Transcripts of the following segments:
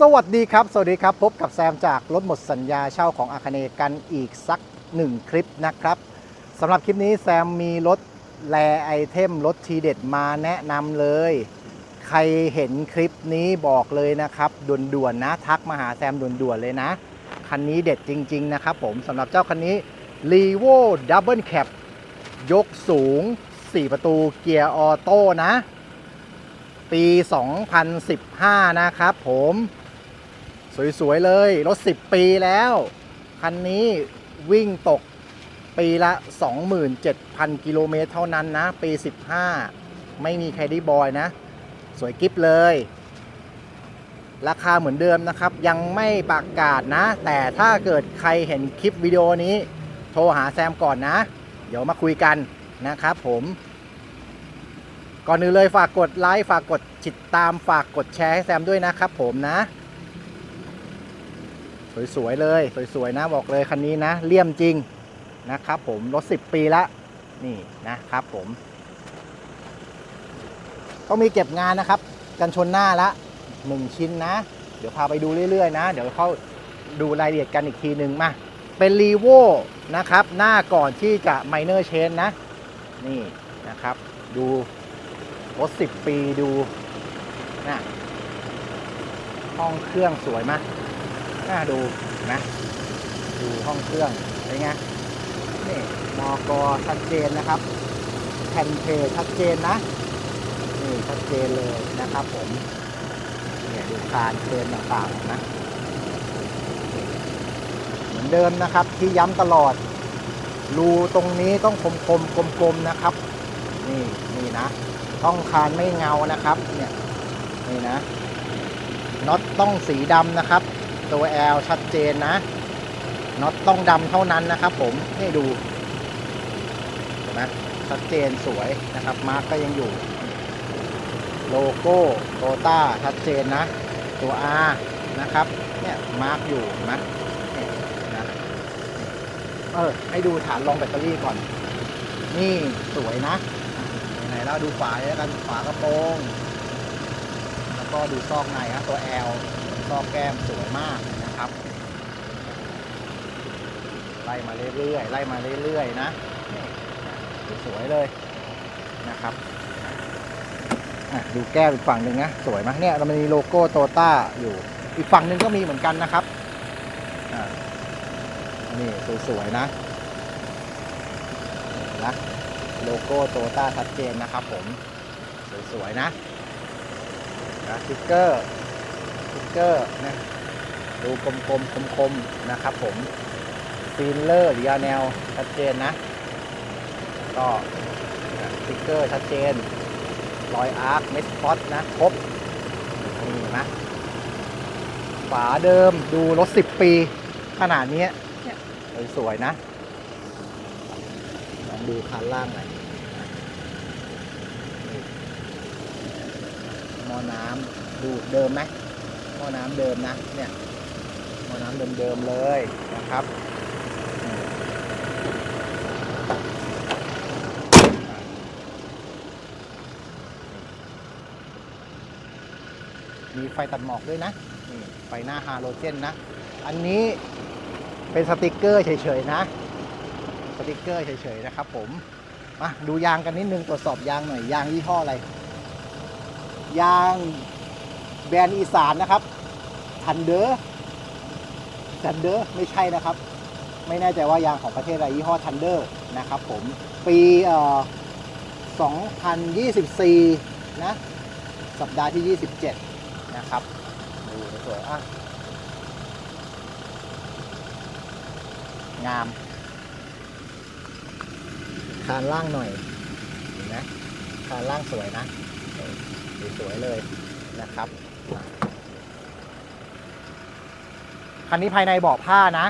สวัสดีครับ สวัสดีครับ พบกับแซมจากรถหมดสัญญาเช่าของอาคเนกันอีกสักหนึ่งคลิปนะครับสำหรับคลิปนี้แซมมีรถแลไอเทมรถทีเด็ดมาแนะนำเลย ใครเห็นคลิปนี้บอกเลยนะครับด่วนๆนะ ทักมาหาแซมด่วนๆเลยนะ คันนี้เด็ดจริง ๆ นะครับผมสำหรับเจ้าคันนี้ r e v o Double Cab ยกสูง 4 ประตูเกียร์ออโต้นะ ปี 2015 นะครับผม สวยๆเลย รถ 10 ปีแล้ว คันนี้วิ่งตกปีละ 27,000 กิโลเมตรเท่านั้นนะ ปี 15 ไม่มีใครได้บอยนะ สวยกิฟเลย ราคาเหมือนเดิมนะครับ ยังไม่ประกาศนะ แต่ถ้าเกิดใครเห็นคลิปวิดีโอนี้ โทรหาแซมก่อนนะ เดี๋ยวมาคุยกันนะครับผม ก่อนอื่นเลยฝากกดไลค์ ฝากกดติดตาม ฝากกดแชร์ให้แซมด้วยนะครับผมนะ สวยๆเลย สวยๆนะบอกเลยคันนี้นะเลี่ยมจริงนะครับผมรถ 10 ปีละนี่นะครับผมต้องมีเก็บงานนะครับ กันชนหน้าละ1ชิ้นนะ เดี๋ยวพาไปดูเรื่อยๆนะ เดี๋ยวเข้าดูรายละเอียดกันอีกทีหนึ่งมา เป็นรีโวนะครับ หน้าก่อนที่จะไมเนอร์เชนนะ นี่นะครับ ดูรถ 10 ปีดูนะห้องเครื่องสวยไหมาก น่าดูนะ ดูห้องเครื่องเป็นไงนี่มอกอชัดเจนนะครับ แผ่นเพจชัดเจนนะนี่ชัดเจนเลยนะครับผมเนี่ยดูคานเคนต่างๆนะ เหมือนเดิมนะครับที่ย้ำตลอด รูตรงนี้ต้องคมคมๆกลมๆนะครับ นี่นี่นะต้องคานไม่เงานะครับ เนี่ยนี่นะน็อตต้องสีดำนะครับ ตัว L ชัดเจนนะน็อตต้องดำเท่านั้นนะครับผมนี่ดูเห็นไหมชัดเจนสวยนะครับมาร์กก็ยังอยู่ โลโก้โตต้าชัดเจนนะ ตัว R นะครับเนี่ยมาร์กอยู่นะนะเออให้ดูฐานรองแบตเตอรี่ก่อน นี่สวยนะไหนๆเราดูฝาแล้วกันฝากระโปรง แล้วก็ดูซอกในนะตัว L ซอ กแก้มสวยมากนะครับ ไล่มาเรื่อยๆไล่มาเรื่อยๆนะสวยเลยนะครับดูแก้มอีกฝั่งหนึ่งนะสวยไหมเนี่ยเรามันมีโลโก้โตต้าอยู่อีกฝั่งหนึ่งก็มีเหมือนกันนะครับนี่สวยๆนะนะโลโก้โตต้าชัดเจนนะครับผม สวยๆนะนะสติ๊กเกอร์ เกอร์นะดูกลมๆคมๆนะครับผมฟีลเลอร์หรือยาแนวชัดเจนนะ ก็สติ๊กเกอร์ชัดเจนรอยอาร์คเมสพอตนะครบนี่นะฝาเดิมดูรถ 10 ปี ขนาดนี้สวยๆนะลองดูคันล่างหน่อยนี่หม้อน้ำดูเดิมไหม อน้ำเดิมนะเนี่ยหม้อน้ำเดิมๆเลยนะครับมีไฟตัดหมอกด้วยนะนี่ไฟหน้าฮาโลเจนนะ อันนี้เป็นสติกเกอร์เฉยๆนะ สติกเกอร์เฉยๆนะครับผมมาดูยางกันนิดนึงตรวจสอบยางหน่อยยางยี่ห้ออะไร ยางแบรนด์อีสานนะครับ ทันเดอร์ทันเดอร์ไม่ใช่นะครับ ไม่แน่ใจว่ายางของประเทศอะไรยี่ห้อทันเดอร์นะครับผม ปีเอ่อ2024 นะ สัปดาห์ที่ 27 นะครับ ดูสวยๆอะ งาม คานล่างหน่อยเห็นไหมคานล่างสวยนะ สวยๆเลยนะครับ คันนี้ภายในเบาะผ้านะ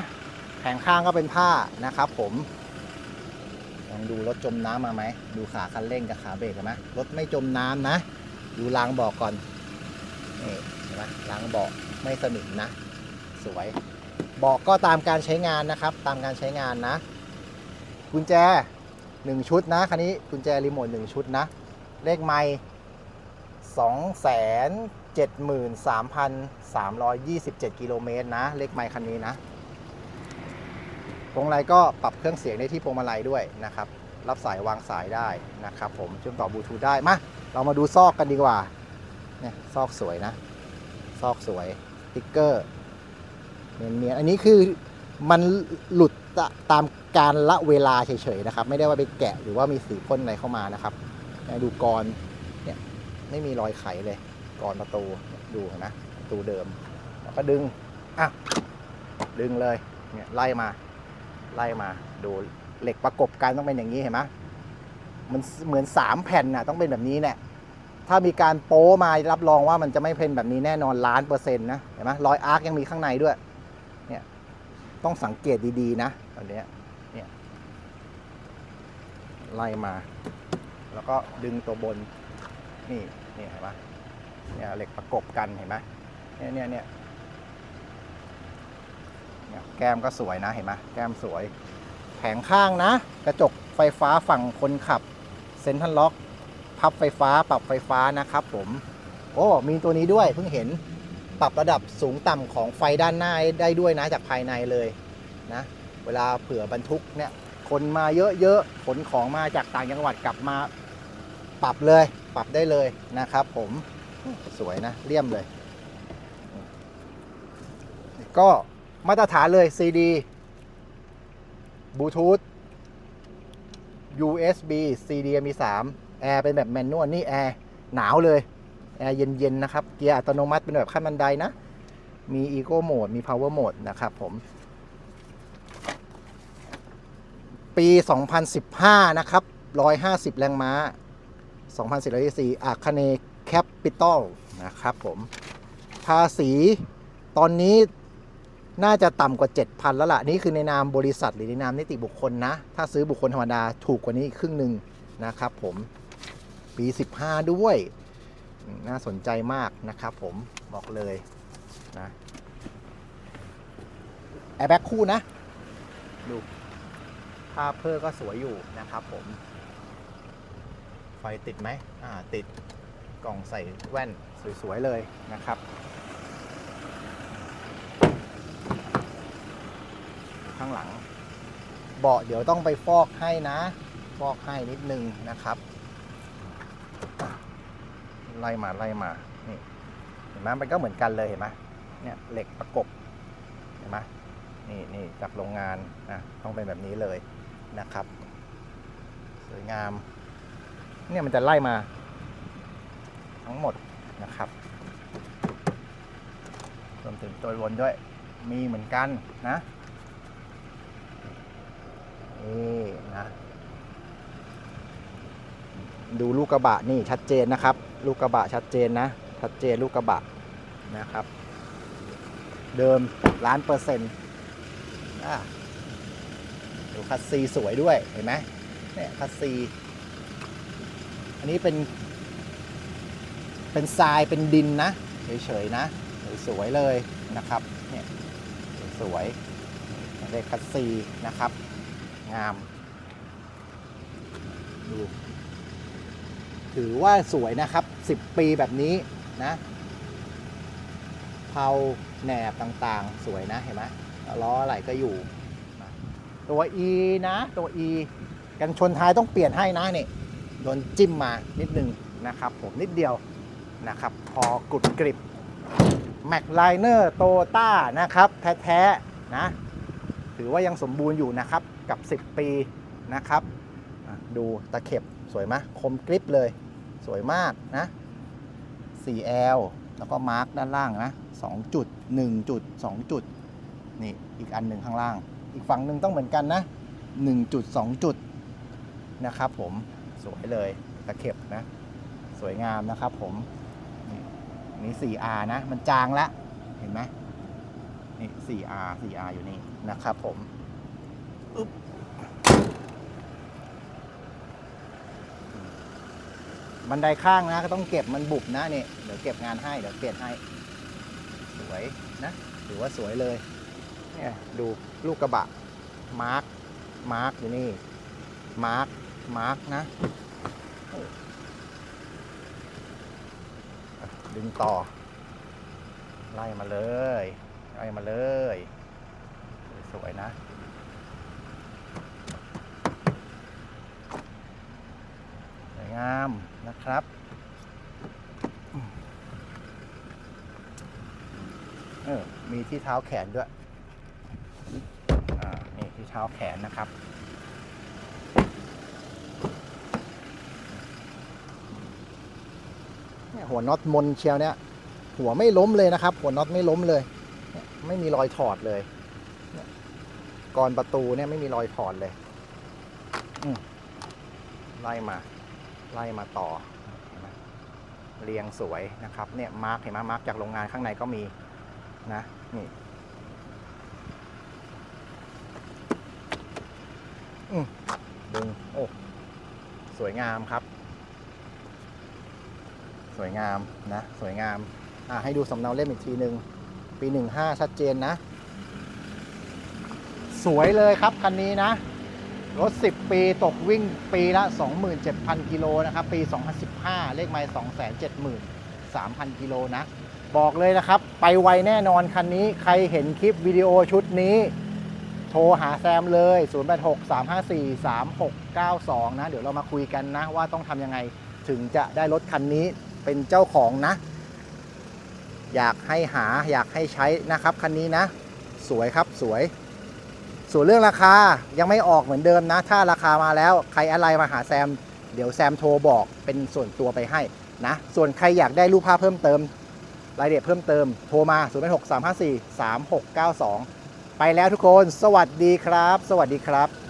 แผงข้างก็เป็นผ้านะครับ ผมลองดูรถจมน้ำมาไหม ดูขาคันเร่งกับขาเบรกนไหมรถไม่จมน้ำนะ ดูรางเบอกก่อนนี่เห็นไหมรางเบอกไม่สนิมนะ สวยเบอกก็ตามการใช้งานนะครับ ตามการใช้งานนะกุญแจหนึ่งชุดนะคันนี้กุญแจรีโมทหนึ่งชุดนะ เลขไม้สองแสน 73,327 กิโลเมตรนะ เลขไมค์คันนี้นะพวงมาลัยก็ปรับเครื่องเสียงได้ที่พวงมาลัยด้วยนะครับ รับสายวางสายได้นะครับ ผมเชื่อมต่อบลูทูธได้มาเรามาดูซอกกันดีกว่าเนี่ยซอกสวยนะ ซอกสวยติ๊กเกอร์เนียนๆอันนี้คือมันหลุดตามการละเวลาเฉยๆนะครับ ไม่ได้ว่าไปแกะหรือว่ามีสีพ่นอะไรเข้ามานะครับดูกรเนี่ยไม่มีรอยไขเลย กรประตูดูนะประตูเดิมแล้วก็ดึงอะดึงเลยเนี่ยไล่มา ไล่มาดูเหล็กประกบกันต้องเป็นอย่างนี้เห็นไหมมันเหมือนสามแผ่นน่ะต้องเป็นแบบนี้แหละถ้ามีการโป้มารับรองว่ามันจะไม่เป็นแบบนี้แน่นอนล้านเปอร์เซ็นต์นะเห็นไหมรอยอาร์คยังมีข้างในด้วยเนี่ยต้องสังเกตดีๆนะตอนนี้เนี่ยไล่มา แล้วก็ดึงตัวบนนี่นี่เห็นไหม เนี่ยเหล็กประกบกันเห็นไหมเนี่ยเนี่ยเนี่ยแก้มก็สวยนะเห็นไหมแก้มสวย แผงข้างนะ กระจกไฟฟ้าฝั่งคนขับเซ็นทรัลล็อก พับไฟฟ้าปรับไฟฟ้านะครับผม โอ้มีตัวนี้ด้วยเพิ่งเห็นปรับระดับสูงต่ำของไฟด้านหน้าได้ด้วยนะจากภายในเลยนะ เวลาเผื่อบรรทุกเนี่ยคนมาเยอะๆขนของมาจากต่างจังหวัดกลับมาปรับเลย ปรับได้เลยนะครับผม สวยนะเลี่ยมเลย ก็มาตรฐานเลย CD บลูทูธ USB CD มี 3 แอร์เป็นแบบแมนนวลนี่แอร์หนาวเลย แอร์เย็น ๆ นะครับ เกียร์อัตโนมัติเป็นแบบขั้นบันไดนะ มี Eco Mode มี Power Mode นะครับผม ปี 2015 นะครับ 150 แรงม้า 2404อาคเนแคปิตอลนะครับผม ภาษีตอนนี้น่าจะต่ำกว่า 7,000 แล้วล่ะ นี่คือในนามบริษัทหรือในนามนิติบุคคลนะ ถ้าซื้อบุคคลธรรมดาถูกกว่านี้ครึ่งหนึ่งนะครับผมปี 15 ด้วย น่าสนใจมากนะครับผมบอกเลยนะแอร์แบ็กคู่นะ ดูภาพเพอร์ก็สวยอยู่นะครับผม ไฟติดไหมอ่าติด กล่องใส่แว่นสวยๆเลยนะครับ ข้างหลัง เบาะเดี๋ยวต้องไปฟอกให้นะ ฟอกให้นิดนึงนะครับ ไล่มาไล่มานี่เห็นไหมมันก็เหมือนกันเลยเห็นไหมเนี่ยเหล็กประกบเห็นไหมนี่นี่จากโรงงานนะต้องเป็นแบบนี้เลยนะครับ สวยงาม เนี่ยมันจะไล่มา ทั้งหมดนะครับรวมถึงตัวบนด้วยมีเหมือนกันนะนี่นะดูลูกกระบะนี่ชัดเจนนะครับ ลูกกระบะชัดเจนนะ ชัดเจนลูกกระบะนะครับ เดิมล้านเปอร์เซ็นต์อะดูคัสซีสวยด้วยเห็นไหมเนี่ยคัสซี อันนี้เป็น เป็นทรายเป็นดินนะเฉยๆนะสวยๆเลยนะครับเนี่ยสวยๆได้คัสซีนะครับ งามดูถือว่าสวยนะครับ 10 ปีแบบนี้นะเผาแหนบต่างๆ สวยนะเห็นไหมล้ออะไรก็อยู่ ตัว E นะตัว E กันชนท้ายต้องเปลี่ยนให้นะนี่โดนจิ้มมานิดนึงนะครับ ผมนิดเดียว นะครับ พอกรุดกริบแม็กไลเนอร์โตต้านะครับ แท้ๆนะ ถือว่ายังสมบูรณ์อยู่นะครับ กับ 10 ปีนะครับ ดูตะเข็บสวยไหมคมกริบเลย สวยมากนะ 4L แล้วก็มาร์กด้านล่างนะ2จุด1จุด2จุด นี่อีกอันหนึ่งข้างล่าง อีกฝั่งหนึ่งต้องเหมือนกันนะ1จุด2จุดนะครับผม สวยเลยตะเข็บนะ สวยงามนะครับผม นี่ 4R นะ มันจางแล้ว เห็นไหมนี่ 4R 4R อยู่นี่นะครับผมอึ๊บบันไดข้างนะ ก็ต้องเก็บมันบุบนะนี่เดี๋ยวเก็บงานให้ เดี๋ยวเปลี่ยนให้ สวยนะถือว่าสวยเลย เนี่ย ดูลูกกระบะ มาร์ค มาร์คอยู่นี่ มาร์ค มาร์คนะ ดึงต่อ ไล่มาเลย ไล่มาเลย สวยนะสวยงามนะครับเออมีที่เท้าแขนด้วย อ่า นี่ที่เท้าแขนนะครับ เนี่ย หัวน็อตมนเชียวเนี่ย หัวไม่ล้มเลยนะครับ หัวน็อตไม่ล้มเลย ไม่มีรอยถอดเลยเนี่ยกรอนประตูเนี่ยไม่มีรอยถอดเลยไล่มาไล่มาต่อ เรียงสวยนะครับ เนี่ยมาร์กเห็นไหมมาร์กจากโรงงานข้างในก็มีนะนี่ดึงโอ้สวยงามครับ สวยงามนะ สวยงาม อะให้ดูสำเนาเล่มอีกทีหนึ่งปี15ชัดเจนนะ สวยเลยครับคันนี้นะ รถ 10 ปีตกวิ่งปีละ 27,000 กิโลนะครับ ปี 2015 เลขไมล์273,000 กิโลนะ บอกเลยนะครับ ไปไวแน่นอนคันนี้ ใครเห็นคลิปวิดีโอชุดนี้ โทรหาแซมเลย 0863543692 นะ เดี๋ยวเรามาคุยกันนะว่าต้องทำยังไงถึงจะได้รถคันนี้ เป็นเจ้าของนะ อยากให้หาอยากให้ใช้นะครับคันนี้นะ สวยครับสวย ส่วนเรื่องราคายังไม่ออกเหมือนเดิมนะ ถ้าราคามาแล้วใครอะไรมาหาแซม เดี๋ยวแซมโทรบอกเป็นส่วนตัวไปให้นะ ส่วนใครอยากได้รูปภาพเพิ่มเติมรายละเอียดเพิ่มเติมโทรมา 0 6 3 5 4 3 6 9 2 ไปแล้วทุกคน สวัสดีครับ สวัสดีครับ